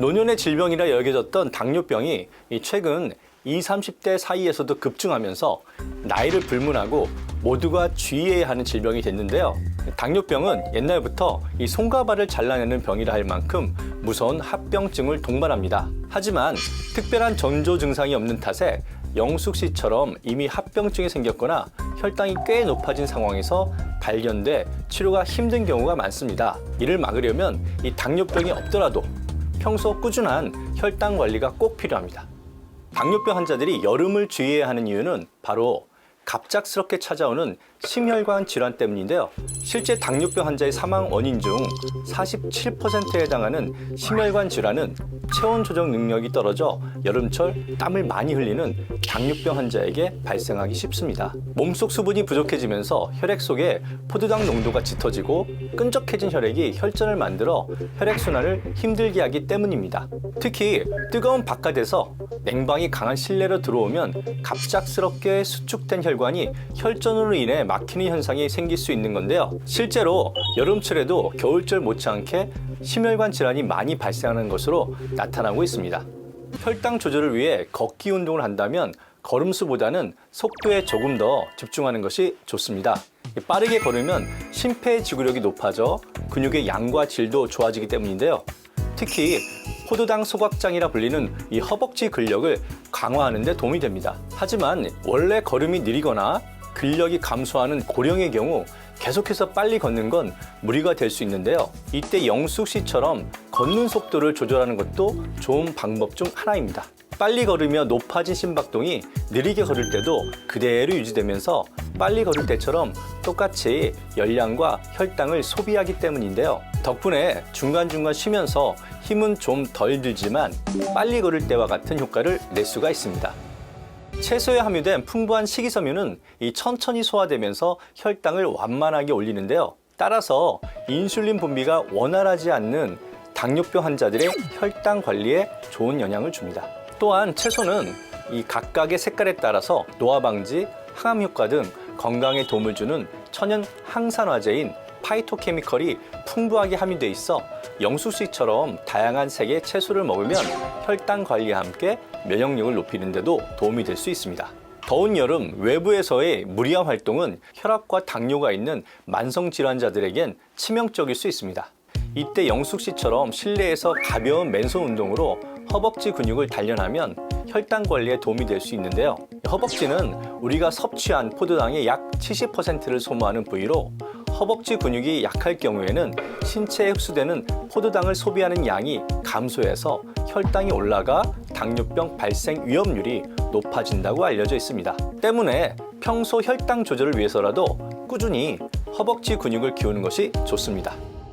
노년의 질병이라 여겨졌던 당뇨병이 이 최근 20, 30대 사이에서도 급증하면서 나이를 불문하고 모두가 주의해야 하는 질병이 됐는데요. 당뇨병은 옛날부터 이 손과 발을 잘라내는 병이라 할 만큼 무서운 합병증을 동반합니다. 하지만 특별한 전조 증상이 없는 탓에 영숙 씨처럼 이미 합병증이 생겼거나 혈당이 꽤 높아진 상황에서 발견돼 치료가 힘든 경우가 많습니다. 이를 막으려면 이 당뇨병이 없더라도 평소 꾸준한 혈당 관리가 꼭 필요합니다. 당뇨병 환자들이 여름을 주의해야 하는 이유는 바로 갑작스럽게 찾아오는 심혈관 질환 때문인데요. 실제 당뇨병 환자의 사망 원인 중 47%에 해당하는 심혈관 질환은 체온 조정 능력이 떨어져 여름철 땀을 많이 흘리는 당뇨병 환자에게 발생하기 쉽습니다. 몸속 수분이 부족해지면서 혈액 속에 포도당 농도가 짙어지고 끈적해진 혈액이 혈전을 만들어 혈액 순환을 힘들게 하기 때문입니다. 특히 뜨거운 바깥에서 냉방이 강한 실내로 들어오면 갑작스럽게 수축된 혈관이 혈전으로 인해 막히는 현상이 생길 수 있는 건데요. 실제로 여름철에도 겨울철 못지않게 심혈관 질환이 많이 발생하는 것으로 나타나고 있습니다. 혈당 조절을 위해 걷기 운동을 한다면 걸음수보다는 속도에 조금 더 집중하는 것이 좋습니다. 빠르게 걸으면 심폐지구력이 높아져 근육의 양과 질도 좋아지기 때문인데요. 특히 포도당 소각장이라 불리는 이 허벅지 근력을 강화하는 데 도움이 됩니다. 하지만 원래 걸음이 느리거나 근력이 감소하는 고령의 경우 계속해서 빨리 걷는 건 무리가 될 수 있는데요. 이때 영숙 씨처럼 걷는 속도를 조절하는 것도 좋은 방법 중 하나입니다. 빨리 걸으며 높아진 심박동이 느리게 걸을 때도 그대로 유지되면서 빨리 걸을 때처럼 똑같이 열량과 혈당을 소비하기 때문인데요. 덕분에 중간중간 쉬면서 힘은 좀 덜 들지만 빨리 걸을 때와 같은 효과를 낼 수가 있습니다. 채소에 함유된 풍부한 식이섬유는 이 천천히 소화되면서 혈당을 완만하게 올리는데요. 따라서 인슐린 분비가 원활하지 않는 당뇨병 환자들의 혈당 관리에 좋은 영향을 줍니다. 또한 채소는 이 각각의 색깔에 따라서 노화 방지, 항암 효과 등 건강에 도움을 주는 천연 항산화제인 파이토케미컬이 풍부하게 함유돼 있어 영수 씨처럼 다양한 색의 채소를 먹으면 혈당 관리와 함께 면역력을 높이는 데도 도움이 될 수 있습니다. 더운 여름 외부에서의 무리한 활동은 혈압과 당뇨가 있는 만성 질환자들에겐 치명적일 수 있습니다. 이때 영숙 씨처럼 실내에서 가벼운 맨손 운동으로 허벅지 근육을 단련하면 혈당 관리에 도움이 될 수 있는데요. 허벅지는 우리가 섭취한 포도당의 약 70%를 소모하는 부위로 허벅지 근육이 약할 경우에는 신체에 흡수되는 포도당을 소비하는 양이 감소해서 혈당이 올라가 당뇨병 발생 위험률이 높아진다고 알려져 있습니다. 때문에 평소 혈당 조절을 위해서라도 꾸준히 허벅지 근육을 키우는 것이 좋습니다.